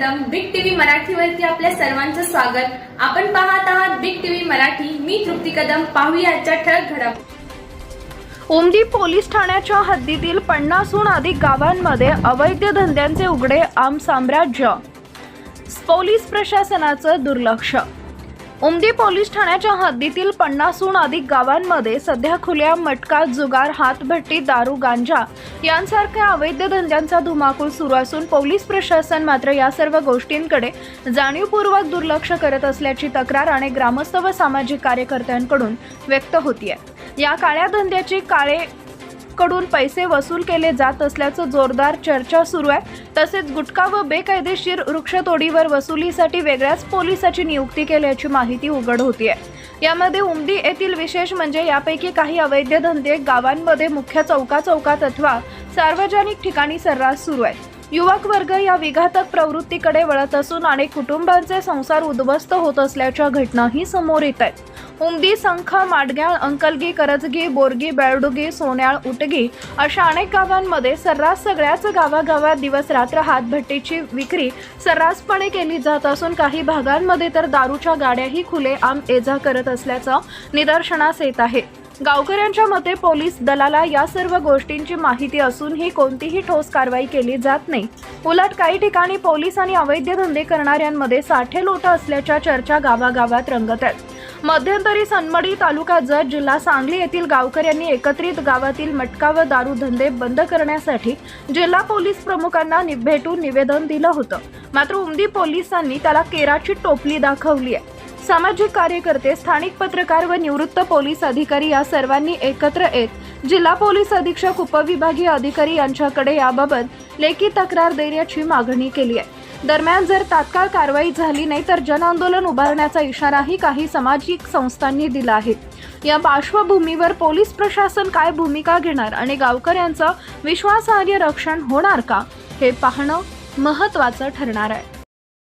मराठीवरती आपल्या सर्वांचं स्वागत. आपण पाहत आहात बिग टीव्ही मराठी. मी तृप्ती कदम. पाहूया आजच्या ठळक घडामोडी उमदी पोलीस ठाण्याच्या हद्दीतील पन्नासहून अधिक गावांमध्ये अवैध धंद्यांचे उघडे आम साम्राज्य. पोलीस प्रशासनाचं दुर्लक्ष. उमदी पोलीस ठाण्याच्या हद्दीतील पन्नासहून अधिक गावांमध्ये सध्या खुल्या मटका जुगार हातभट्टी दारू गांजा यांसारख्या अवैध धंद्यांचा धुमाकूळ सुरू असून पोलीस प्रशासन मात्र या सर्व गोष्टींकडे जाणीवपूर्वक दुर्लक्ष करत असल्याची तक्रार अनेक ग्रामस्थ व सामाजिक कार्यकर्त्यांकडून व्यक्त होतीये. या काळ्या धंद्याची काळे कडून पैसे वसूल केले जात असल्याचं जोरदार चर्चा सुरू आहे. तसेच गुटखा व बेकायदेशीर वृक्षतोडीवर वसुलीसाठी वेगळ्याच पोलिसाची नियुक्ती केल्याची माहिती उघड होतीये. यामध्ये उमदी येथील विशेष म्हणजे यापैकी काही अवैध धंदे गावांमध्ये मुख्य चौका चौकात अथवा सार्वजनिक ठिकाणी सर्रास सुरू आहेत. युवक वर्ग या विघातक प्रवृत्तीकडे वळत असून अनेक कुटुंबांचे संसार उद्ध्वस्त होत असल्याच्या घटनाही समोर येत आहेत. उमदी संख माडग्याळ अंकलगी करजगी बोरगी बेळडुगी सोन्याळ उटगी अशा अनेक गावांमध्ये सर्रास सगळ्याच गावागावात दिवस रात्र हातभट्टीची विक्री सर्रासपणे केली जात असून काही भागांमध्ये तर दारूच्या गाड्याही खुले आम एजा करत असल्याचं निदर्शनास येत आहे. गावकऱ्यांच्या मते पोलीस दलाला या सर्व गोष्टींची माहिती असूनही कोणतीही ठोस कारवाई केली जात नाही. उलट काही ठिकाणी पोलीस आणि अवैध धंदे करणाऱ्यांमध्ये साठे लोट असल्याच्या चर्चा गावागावात रंगत आहेत. मध्यंतरी सनमडी तालुका जत जिल्हा सांगली येथील गावकऱ्यांनी एकत्रित गावातील मटका व दारू धंदे बंद करण्यासाठी जिल्हा पोलीस प्रमुखांना नि- भेटून निवेदन दिलं होतं. मात्र उमदी पोलिसांनी त्याला केराची टोपली दाखवली आहे. सामाजिक कार्यकर्ते स्थानिक पत्रकार व निवृत्त पोलीस अधिकारी या सर्वांनी एकत्र येत जिल्हा पोलीस अधीक्षक उपविभागीय अधिकारी यांच्याकडे याबाबत लेखी तक्रार देण्याची मागणी केली आहे. दरम्यान जर तात्काळ कारवाई झाली नाही तर जनआंदोलन उभारण्याचा इशाराही काही सामाजिक संस्थांनी दिला आहे. या पार्श्वभूमीवर पोलीस प्रशासन काय भूमिका घेणार आणि गावकऱ्यांचं विश्वासार्ह रक्षण होणार का हे पाहणं महत्त्वाचं ठरणार आहे.